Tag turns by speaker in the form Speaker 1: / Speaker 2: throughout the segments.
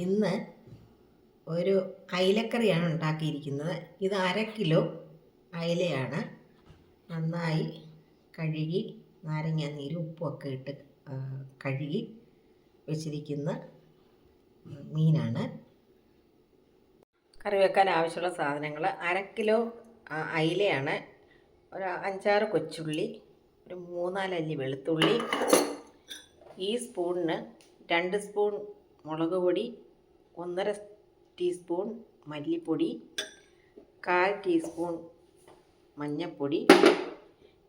Speaker 1: ഇന്ന് ഒരു അയിലക്കറിയാണ് ഉണ്ടാക്കിയിരിക്കുന്നത്. ഇത് അര കിലോ അയിലയാണ്. നന്നായി കഴുകി നാരങ്ങ നീരും ഉപ്പുമൊക്കെ ഇട്ട് കഴുകി വെച്ചിരിക്കുന്ന മീനാണ്. കറി വെക്കാൻ ആവശ്യമുള്ള സാധനങ്ങൾ അര കിലോ അയിലയാണ്. ഒരു അഞ്ചാറ് കൊച്ചുള്ളി ഒരു മൂന്നാലല്ലി വെളുത്തുള്ളി ഈ സ്പൂണിന് രണ്ട് സ്പൂൺ മുളക് പൊടി ഒന്നര ടീസ്പൂൺ മല്ലിപ്പൊടി കാൽ ടീസ്പൂൺ മഞ്ഞൾപ്പൊടി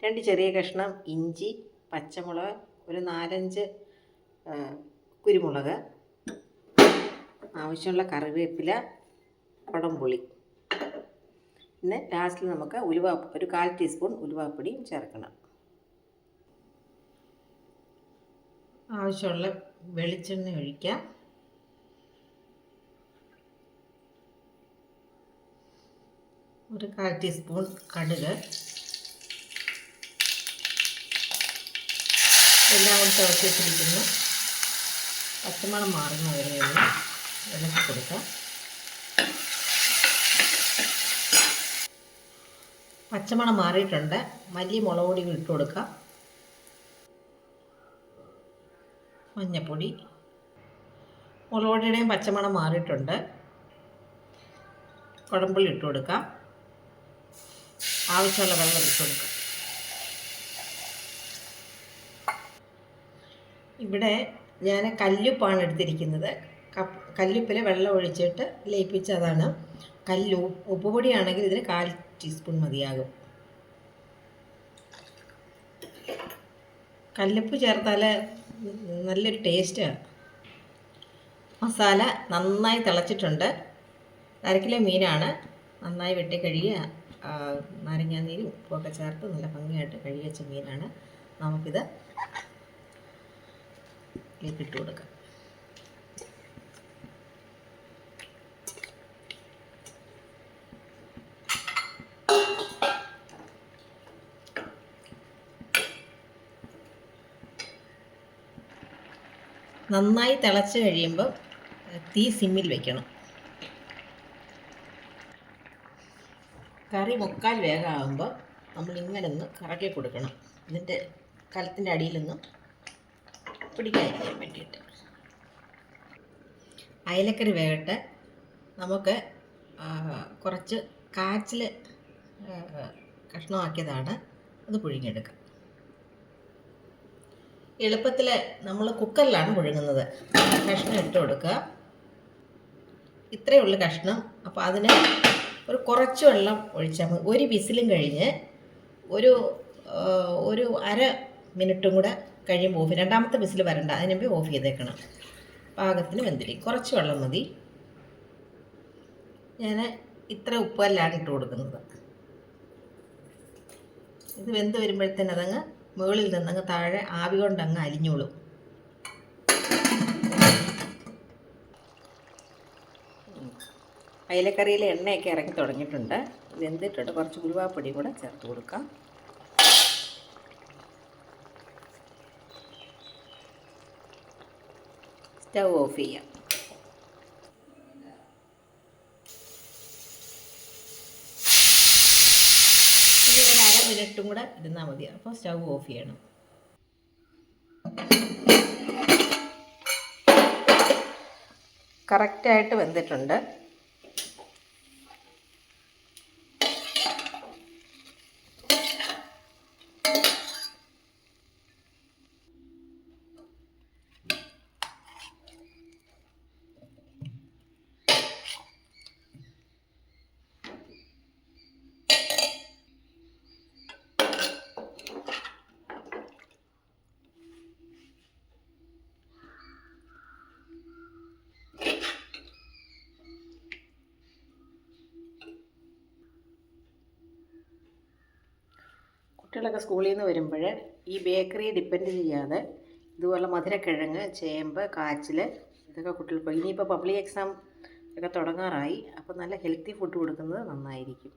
Speaker 1: രണ്ട് ചെറിയ കഷ്ണം ഇഞ്ചി പച്ചമുളക് ഒരു നാലഞ്ച് കുരുമുളക് ആവശ്യമുള്ള കറിവേപ്പില കുടംപുളി. പിന്നെ ലാസ്റ്റിൽ നമുക്ക് ഉലുവ ഒരു കാൽ ടീസ്പൂൺ ഉലുവാപ്പൊടിയും ചേർക്കണം. ആവശ്യമുള്ള വെളിച്ചെണ്ണ ഒഴിക്കാം. ഒരു കാൽ ടീസ്പൂൺ കടുക്. എല്ലാം കൂടി തിളച്ചിട്ടിരിക്കുന്നു പച്ചമണം മാറുന്ന വരെ ഒന്ന് ഇളക്കി കൊടുക്കാം. പച്ചമണം മാറിയിട്ടുണ്ട്. മല്ലി മുളക് പൊടി ഇട്ട് കൊടുക്കാം. മഞ്ഞപ്പൊടി. മുളക് പൊടിയുടെയും പച്ചമണം മാറിയിട്ടുണ്ട്. കുടമ്പുള്ളി ഇട്ട് കൊടുക്കാം. ആവശ്യമുള്ള വെള്ളം ഇട്ട് കൊടുക്കുക ഇവിടെ ഞാൻ കല്ലുപ്പാണ് എടുത്തിരിക്കുന്നത്. കല്ലുപ്പിൽ വെള്ളം ഒഴിച്ചിട്ട് ലയിപ്പിച്ചതാണ്. കല്ലു ഉപ്പുപൊടിയാണെങ്കിൽ ഇതിന് കാൽ ടീസ്പൂൺ മതിയാകും. കല്ലുപ്പ് ചേർത്താൽ നല്ലൊരു ടേസ്റ്റാണ് മസാല നന്നായി തിളച്ചിട്ടുണ്ട്. അരക്കിലെ കിലോ മീനാണ് നന്നായി വെട്ടി നാരങ്ങാനീരും ഉപ്പൊക്കെ ചേർത്ത് നല്ല ഭംഗിയായിട്ട് കഴുകി വെച്ച മീനാണ്. നമുക്കിത് ഇട്ട് കൊടുക്കാം. നന്നായി തിളച്ച് കഴിയുമ്പോൾ തീ സിമ്മിൽ വെക്കണം. കറി മുക്കാൽ വേഗമാകുമ്പോൾ നമ്മൾ ഇങ്ങനെ ഒന്ന് കറക്കി കൊടുക്കണം. ഇതിന്റെ കലത്തിന്റെ അടിയിലൊന്നും പിടിക്കാതിരിക്കാൻ വേണ്ടിയിട്ട്. അയലക്കറി വേകട്ടെ. നമുക്ക് കുറച്ച് കാച്ചിൽ കഷ്ണമാക്കിയതാണ് അത് പുഴുങ്ങിയെടുക്കാം. എളുപ്പത്തിൽ നമ്മൾ കുക്കറിലാണ് പുഴുങ്ങുന്നത്. കഷ്ണം ഇട്ട് കൊടുക്കുക. ഇത്രയേ കഷ്ണം. അപ്പോൾ അതിന് ഒരു കുറച്ച് വെള്ളം ഒഴിച്ചാൽ മതി. ഒരു വിസിലും കഴിഞ്ഞ് ഒരു ഒരു അര മിനിറ്റും കൂടെ കഴിയുമ്പോൾ ഓഫ് രണ്ടാമത്തെ വിസിൽ വരണ്ട. അതിന് മുമ്പ് ഓഫ് ചെയ്തേക്കണം. പാകത്തിന് വെന്തിരി. കുറച്ച് വെള്ളം മതി. ഞാൻ ഇത്ര ഉപ്പല്ലാണ് ഇട്ട് കൊടുക്കുന്നത്. ഇത് വെന്ത് വരുമ്പോഴത്തേന് അതങ്ങ് മുകളിൽ നിന്നങ്ങ് താഴെ ആവി കൊണ്ടങ്ങ് അലിഞ്ഞോളും. അയിലക്കറിയിൽ എണ്ണയൊക്കെ ഇറങ്ങി തുടങ്ങിയിട്ടുണ്ട്. വെന്തിട്ടുണ്ട് കുറച്ച് ഉരുവാപ്പൊടി കൂടെ ചേർത്ത് കൊടുക്കാം. സ്റ്റൗ ഓഫ് ചെയ്യാം. ഇനി മിനിറ്റും കൂടെ ഇരുന്നാൽ മതി. അപ്പോൾ സ്റ്റൗ ഓഫ് ചെയ്യണം. കറക്റ്റായിട്ട് വെന്തിട്ടുണ്ട്. കുട്ടികളൊക്കെ സ്കൂളിൽ നിന്ന് വരുമ്പോൾ ഈ ബേക്കറിയെ ഡിപ്പെൻഡ് ചെയ്യാതെ ഇതുപോലെ മധുരക്കിഴങ്ങ് ചേമ്പ് കാച്ചിൽ ഇതൊക്കെ കുട്ടികൾക്ക് ഇനിയിപ്പോൾ പബ്ലിക് എക്സാം ഒക്കെ തുടങ്ങാറായി. അപ്പോൾ നല്ല ഹെൽത്തി ഫുഡ് കൊടുക്കുന്നത് നന്നായിരിക്കും.